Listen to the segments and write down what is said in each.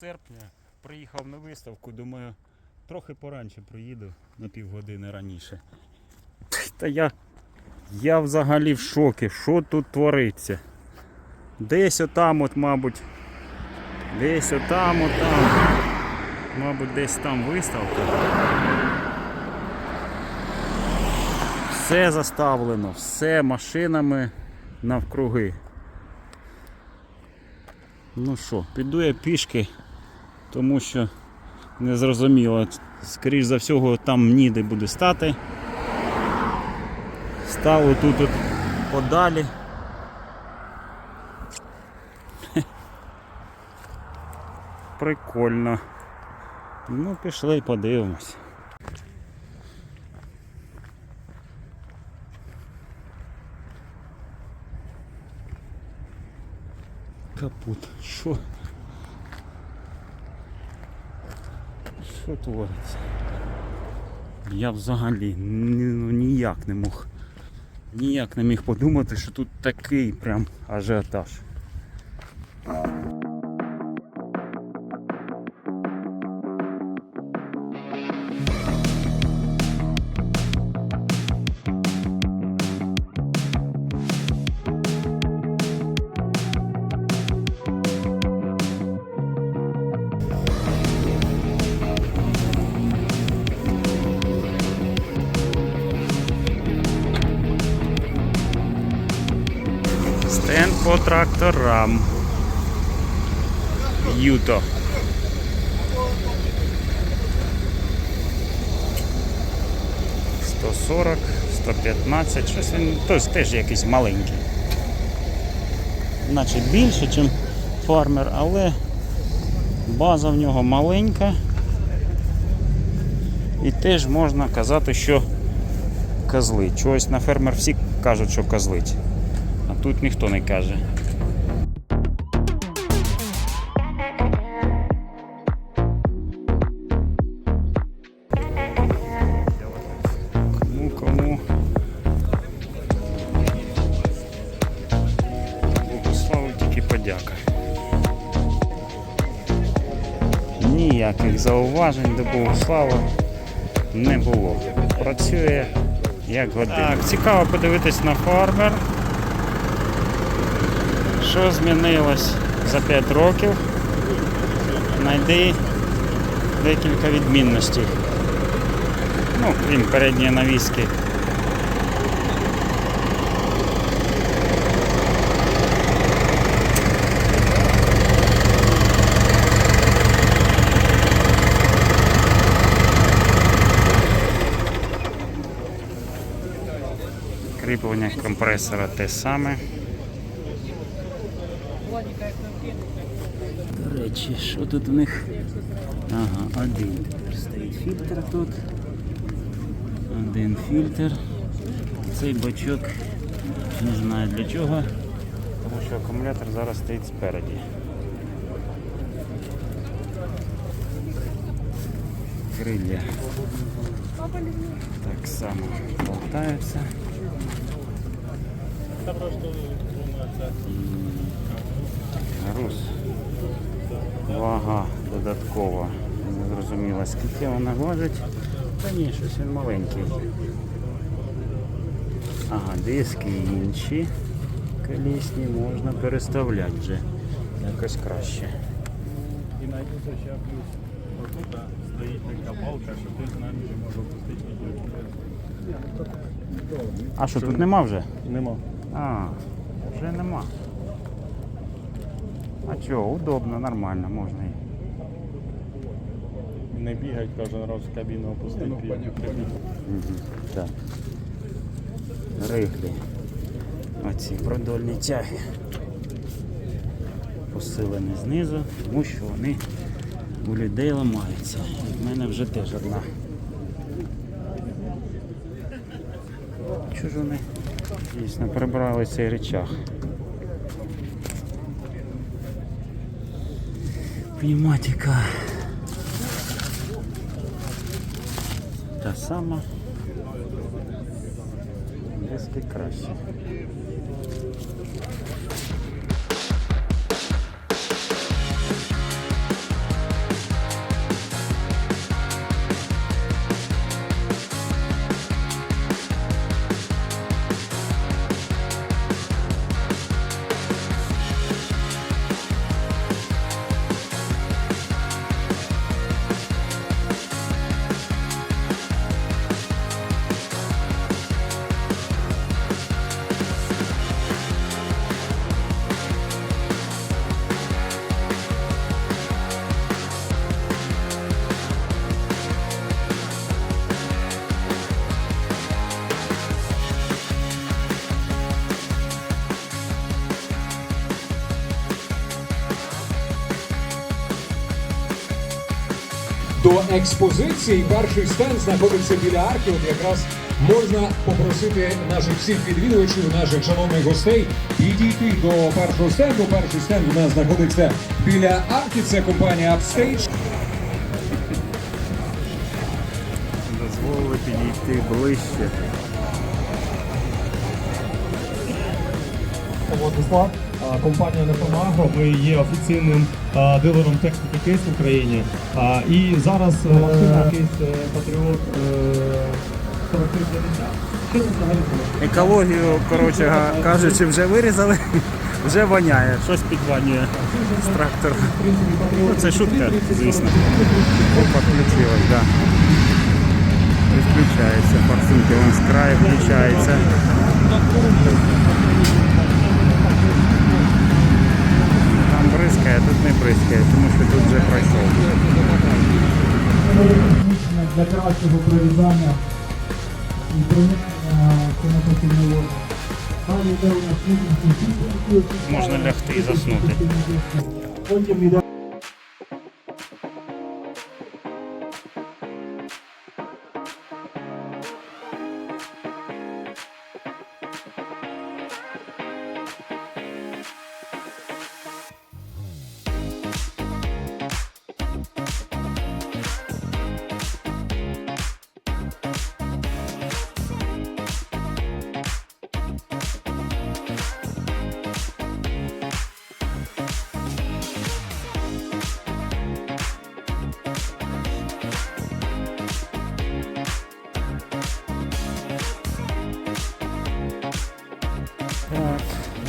серпня приїхав на виставку, думаю, трохи поранше приїду на півгодини раніше. Та я, я взагалі в шокі, що тут твориться. Десь отам, от, мабуть, десь отам, отам. Мабуть, десь там виставка. Все заставлено, все машинами навкруги. Ну що, піду я пішки, тому що не зрозуміло. Скоріш за всього там ніде буде стати. Стало тут от подалі. Прикольно. Ну, пішли подивимось. Капут. Що? Що твориться? Я взагалі ну, ніяк не мог. Ніяк не міг подумати, що тут такий прям ажіотаж. По тракторам. Юто. Сто сорок, сто п'ятнадцять, щось він тож теж якийсь маленький. Наче більше, ніж фармер, але база в нього маленька. І теж можна казати, що козли. Чогось на фермер всі кажуть, що козлить. Тут ніхто не каже. Кому кому. Тільки подяка. Ніяких зауважень до Богослава не було. Працює як година. Так, цікаво подивитись на фармер. Що змінилось за 5 років? Найди декілька відмінностей. Ну, крім передньої навіски. Кріплення компресора те саме. До речі, що тут у них? Ага, один тепер стоїть фільтр тут. Один фільтр. Цей бачок не знаю для чого, тому що акумулятор зараз стоїть спереді. Крилля так само болтаються. Груз. Вага додаткова. Не зрозуміло, скільки вона важить. Та ні, щось він маленький. Ага, диски інші. Колісні можна переставляти вже. Якось краще. І найдеться ще плюс. Отут а, стоїть така балка, що ти на ній може опустити відео. А що, тут нема вже? Нема. А, вже нема. А чого, удобно, нормально, можна і. Не бігать кожен раз в кабіну опустити. Мгм, Так. Риглі. Оці продольні тяги. Посилені знизу, тому що вони у людей ламаються. В мене вже теж одна. Чого ж вони дійсно прибрали цей речах? Пневматика. Та сама. Диски краще. До експозиції. Перший стенд знаходиться біля арки. От якраз можна попросити наших всіх відвідувачів, наших шановних гостей підійти до першого стенду. Перший стенд у нас знаходиться біля арки. Це компанія Upstage. Дозволили підійти ближче. Владислав, компанія Непомагро. Ми є офіційним а, дилером техніки кейс в Україні. А, І зараз е, машина кейс е, Патріот е, 4350. Що це взагалі за машина? Екологію, коротше кажучи, вже вирізали, вже воняє. Щось підванює з трактора. Ну, це шутка, звісно. Опа, включилась, так. Да. Включається, форсунки вон з краю включається. Бризкає, тут не бризкає, тому що тут вже пройшов. для кращого прорізання і води. Нас мітинг Можна лягти і заснути. Потім йде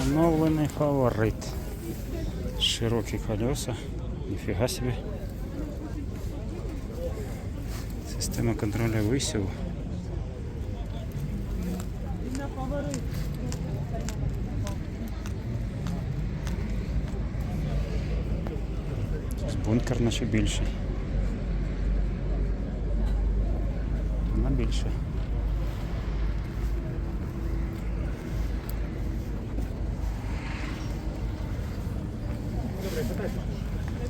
оновлений фаворит. Широкі колеса. Ніфіга собі. Система контролю висіву. Бункер наче більший. Вона більше.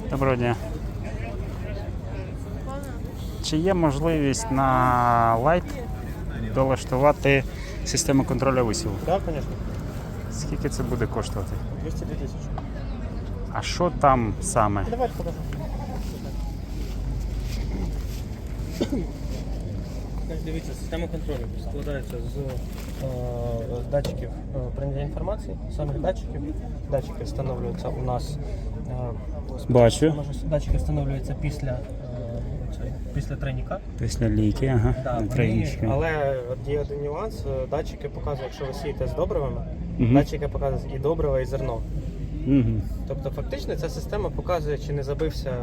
Доброго дня. Чи є можливість на лайт долаштувати систему контролю висіву? Так, звісно. Скільки це буде коштувати? 202 тисячі. А що там саме? Давайте покажу. Дивіться, система контролю складається з е, датчиків е, прийняття інформації, самих датчиків. Датчики встановлюються у нас. е, Бачу. Датчики встановлюються після, е, після тройника. Після ліки, ага. Да, вони- тройнички. але є один нюанс. е, Датчики показують, якщо ви сієте з добривами, Мгм. датчики показують і добрива, і зерно. Мгм. Тобто, фактично, ця система показує, чи не забився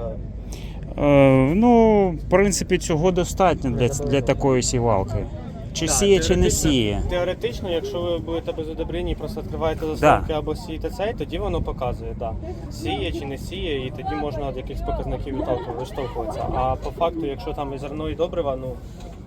ну, в принципі, цього достатньо для, для такої сівалки. Чи сіє, чи не сіє. Теоретично, якщо ви будете без одобрення і просто відкриваєте заставки або сієте цей, тоді воно показує, да. сіє чи не сіє, і тоді можна від якихось показників відталкувати, виштовхуватися. А по факту, якщо там і зерно, і добрива, ну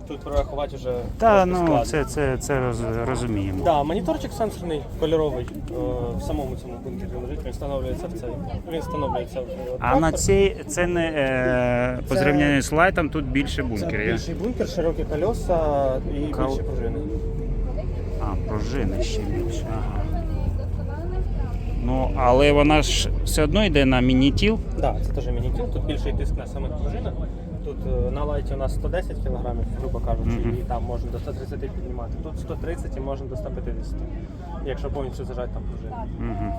тут прорахувати вже Та ну складно. це, це, це роз- розуміємо. Да, моніторчик сенсорний, кольоровий е, в самому цьому бункері лежить, він встановлюється в цей. Він встановлюється в А на цій це не е, по Це- зрівнянню з лайтом тут більше бункерів. я- більший бункер, широкі колеса і Кол- більше пружини. А, пружини ще більше. Ага. Ну, але вона ж все одно йде на мінітіл. Так, да, це теж мінітіл, тут більший тиск на самих пружинах. Тут е, на лайті у нас 110 кг, грубо кажучи, Мгм. і там можна до 130 піднімати. Тут 130 і можна до 150, якщо повністю зажати там пружини. Угу.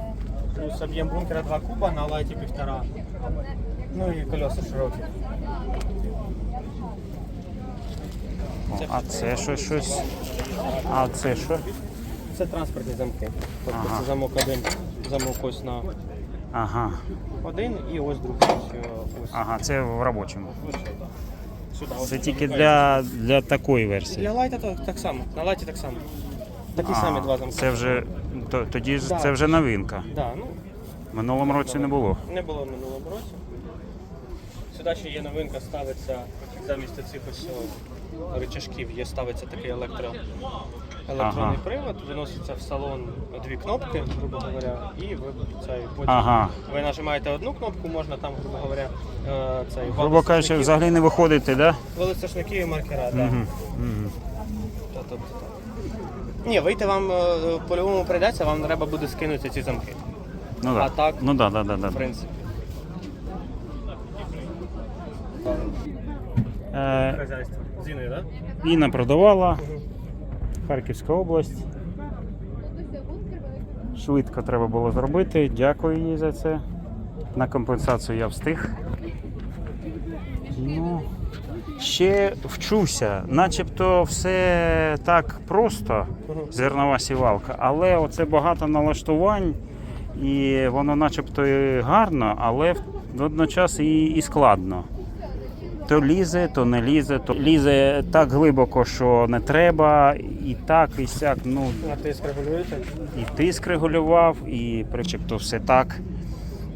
Плюс об'єм бункера 2 куба, на лайті 1,5. Ну і колеса широкі. А це що щось? А це що? Це транспортні замки. Тобто Ага. це замок один, замок ось на Ага. один і ось другий. Ось. Ага, це в робочому. Сюди. Ось Це тільки для, для такої версії. Для лайта то так само. На лайті так само. Такі А, самі два замки. Це вже то, тоді ж Да. це вже новинка. Да, ну, В минулому році не було. Не було в минулому році. Сюди ще є новинка, ставиться замість оцих ось о, рычажків є, ставиться такий електро, електронний Ага. привод, виноситься в салон дві кнопки, грубо говоря, і ви цей потім Ага. ви нажимаєте одну кнопку, можна там, грубо говоря, е, цей Грубо кажучи, взагалі не виходити, да? Велосипедники і маркера, так. Угу. Угу. Тобто, так. Ні, вийти вам е, по-любому прийдеться, вам треба буде скинути ці замки. Ну да. А так? Ну да, да, да, да. В принципі. Е, Хазяйство. Зіни, так? Інна продавала. Харківська область. Швидко треба було зробити. Дякую їй за це. На компенсацію я встиг. Ну, ще вчуся. Начебто все так просто, зернова сівалка, але оце багато налаштувань, і воно начебто гарно, але водночас і, і складно. То лізе, то не лізе, то лізе так глибоко, що не треба, і так, і сяк. Ну, А тиск регулюєте? і тиск регулював, і причепто все так.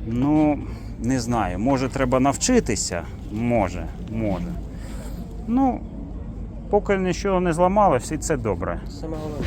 Ну, не знаю. Може, треба навчитися? Може, може. Ну, поки нічого не зламалось, і це добре. Саме головне.